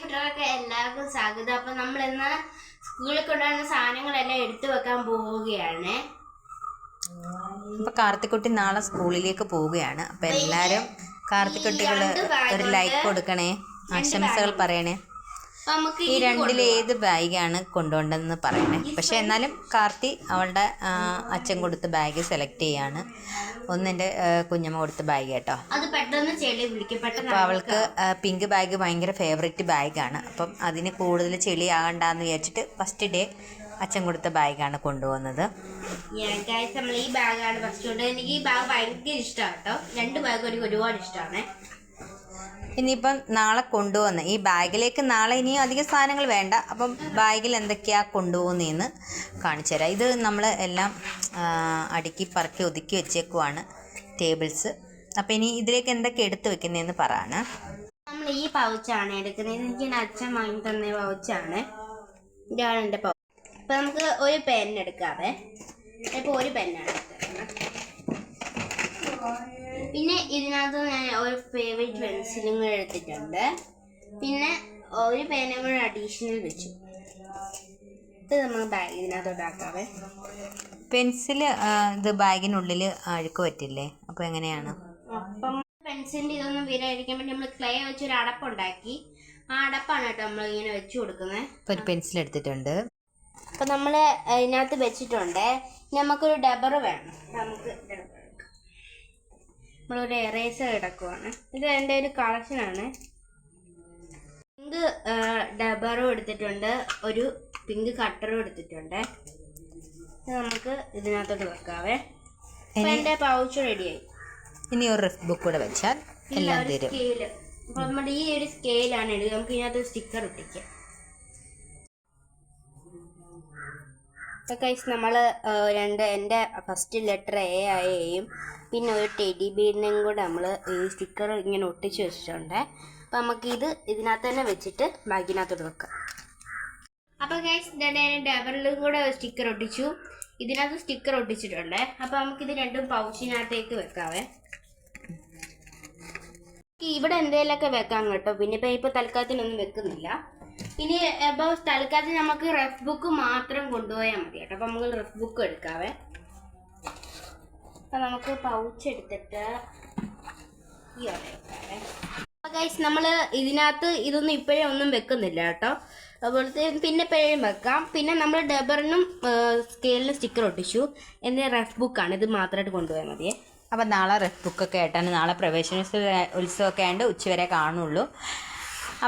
കുട്ടികൾക്ക് എല്ലാവർക്കും സ്വാഗതം. അപ്പൊ നമ്മൾ ഇന്ന് സ്കൂളിൽ കൊണ്ടുവരുന്ന സാധനങ്ങളെല്ലാം എടുത്തു വെക്കാൻ പോവുകയാണ്. അപ്പൊ കാർത്തിക്കുട്ടി നാളെ സ്കൂളിലേക്ക് പോവുകയാണ്. അപ്പൊ എല്ലാരും കാർത്തിക്കുട്ടികൾ ഒരു ലൈക്ക് കൊടുക്കണേ ആശംസകൾ പറയണേ. നമുക്ക് ഈ രണ്ടിൽ ഏത് ബാഗാണ് കൊണ്ടുപോകേണ്ടതെന്ന് പറയണേ. പക്ഷെ എന്നാലും കാർത്തി അവളുടെ അച്ഛൻ കൊടുത്ത ബാഗ് സെലക്ട് ചെയ്യാണ്. ഒന്നെന്റെ കുഞ്ഞമ്മ കൊടുത്ത ബാഗ് കേട്ടോ. അത് പെട്ടെന്ന് ചെളി പെട്ടെന്ന് അവൾക്ക് പിങ്ക് ബാഗ് ഭയങ്കര ഫേവറേറ്റ് ബാഗാണ്. അപ്പം അതിന് കൂടുതൽ ചെളി ആകണ്ടെന്ന് വിചാരിച്ചിട്ട് ഫസ്റ്റ് ഡേ അച്ഛൻ കൊടുത്ത ബാഗാണ് കൊണ്ടുപോകുന്നത്. നമ്മൾ ഈ ബാഗാണ് ഫസ്റ്റ് കൊണ്ട്. എനിക്ക് ഈ ബാഗ് ഭയങ്കര ഇഷ്ടമാണ് കേട്ടോ. രണ്ട് ബാഗ് എനിക്ക് ഒരുപാട് ഇഷ്ടമാണ് ഇനിയിപ്പം നാളെ കൊണ്ടുവന്ന് ഈ ബാഗിലേക്ക് നാളെ ഇനിയും അധികം സാധനങ്ങൾ വേണ്ട. അപ്പം ബാഗിൽ എന്തൊക്കെയാ കൊണ്ടുപോകുന്നതെന്ന് കാണിച്ചു തരാം. ഇത് നമ്മൾ എല്ലാം അടുക്കി പറക്കി ഒതുക്കി വെച്ചേക്കുവാണ് ടേബിൾസ്. അപ്പം ഇനി ഇതിലേക്ക് എന്തൊക്കെ എടുത്ത് വെക്കുന്നതെന്ന് പറയാണ്. നമ്മൾ ഈ പൗച്ചാണ് എടുക്കുന്നത്. എനിക്ക് അച്ഛൻ വാങ്ങി തന്ന പൗച്ചാണ്. ഇതാണ് എന്റെ പൗച്ച് അപ്പം നമുക്ക് ഒരു പെൻ എടുക്കാവേ. ഇപ്പൊ ഒരു പെന്നാണ് പിന്നെ ഇതിനകത്ത് ഞാൻ ഒരു ഫേവറേറ്റ് പെൻസിലും കൂടെ എടുത്തിട്ടുണ്ട്. പിന്നെ ഒരു പേനയും കൂടെ അഡീഷണൽ വെച്ചു. ഇത് നമ്മൾ ബാഗ് ഇതിനകത്തോട്ട് ആക്കാവേ പെൻസിൽ ഇത് ബാഗിനുള്ളിൽ അഴുക്ക് പറ്റില്ലേ? അപ്പോൾ എങ്ങനെയാണ്? അപ്പം പെൻസിലിന്റെ ഇതൊന്നും വീരായിരിക്കാൻ വേണ്ടി നമ്മൾ ക്ലേ വെച്ച് ഒരു അടപ്പുണ്ടാക്കി ആ അടപ്പാണ് കേട്ടോ നമ്മൾ ഇങ്ങനെ വെച്ചു കൊടുക്കുന്നത് ഇപ്പോൾ ഒരു പെൻസിൽ എടുത്തിട്ടുണ്ട്. അപ്പൊ നമ്മൾ ഇതിനകത്ത് വെച്ചിട്ടുണ്ട്. നമുക്കൊരു ഡബർ വേണം. നമുക്ക്. നമ്മളൊരു എറേസർ എടുക്കുവാണ് ഇത് എന്റെ ഒരു കളക്ഷനാണ് പിങ്ക് ഡബറും എടുത്തിട്ടുണ്ട്. ഒരു പിങ്ക് കട്ടറും എടുത്തിട്ടുണ്ട്. നമുക്ക് ഇതിനകത്തോട്ട് വെക്കാവേ. എന്റെ പൗച്ച് റെഡിയായി ഇനി ഒരു റഫ് ബുക്ക് കൂടെ വെച്ചാൽ എല്ലാം തരും. സ്കെയിൽ നമ്മുടെ ഈ ഒരു സ്കെയിലാണ് എടുക്കുക നമുക്ക് ഇതിനകത്ത് സ്റ്റിക്കർ ഒട്ടിക്കാം അപ്പൊ കൈസ് നമ്മൾ രണ്ട് എന്റെ ഫസ്റ്റ് ലെറ്റർ എ ആയ എയും പിന്നെ ഒരു ടെഡി ബീറിനെയും കൂടെ നമ്മൾ ഈ സ്റ്റിക്കർ ഇങ്ങനെ ഒട്ടിച്ച് വെച്ചിട്ടുണ്ട്. അപ്പം നമുക്കിത് ഇതിനകത്ത് തന്നെ വെച്ചിട്ട് ബാഗിനകത്തോട്ട് വെക്കാം. അപ്പോൾ ഗൈസ് ഡബറിലും കൂടെ സ്റ്റിക്കർ ഒട്ടിച്ചു. ഇതിനകത്ത് സ്റ്റിക്കർ ഒട്ടിച്ചിട്ടുണ്ട്. അപ്പോൾ നമുക്കിത് രണ്ടും പൗച്ചിനകത്തേക്ക് വെക്കാവേ. ഇവിടെ എന്തെങ്കിലുമൊക്കെ വെക്കാം കേട്ടോ. പിന്നെ ഇപ്പോൾ ഇപ്പോൾ തൽക്കാലത്തിനൊന്നും വെക്കുന്നില്ല. ഇനി അപ്പോൾ തൽക്കാലത്ത് നമുക്ക് റഫ് ബുക്ക് മാത്രം കൊണ്ടുപോയാൽ മതി കേട്ടോ. അപ്പം നമുക്ക് റഫ് ബുക്ക് എടുക്കാവേ. അപ്പം നമുക്ക് പൗച്ച് എടുത്തിട്ട് ഗൈസ് നമ്മൾ ഇതിനകത്ത് ഇതൊന്നും ഇപ്പോഴേ ഒന്നും വെക്കുന്നില്ല കേട്ടോ. അതുപോലത്തെ പിന്നെ എപ്പോഴും വെക്കാം. പിന്നെ നമ്മൾ ഡബറിനും സ്കെയിലിനും സ്റ്റിക്കർ ഒട്ടിച്ചു. എന്റെ റഫ് ബുക്കാണ് ഇത് മാത്രമായിട്ട് കൊണ്ടുപോയാൽ മതിയേ. അപ്പം നാളെ റഫ് ബുക്കൊക്കെ ആയിട്ടാണ്. നാളെ പ്രവേശനോത്സവ ഉത്സവമൊക്കെ ആയതുകൊണ്ട് ഉച്ചവരെ കാണുള്ളൂ.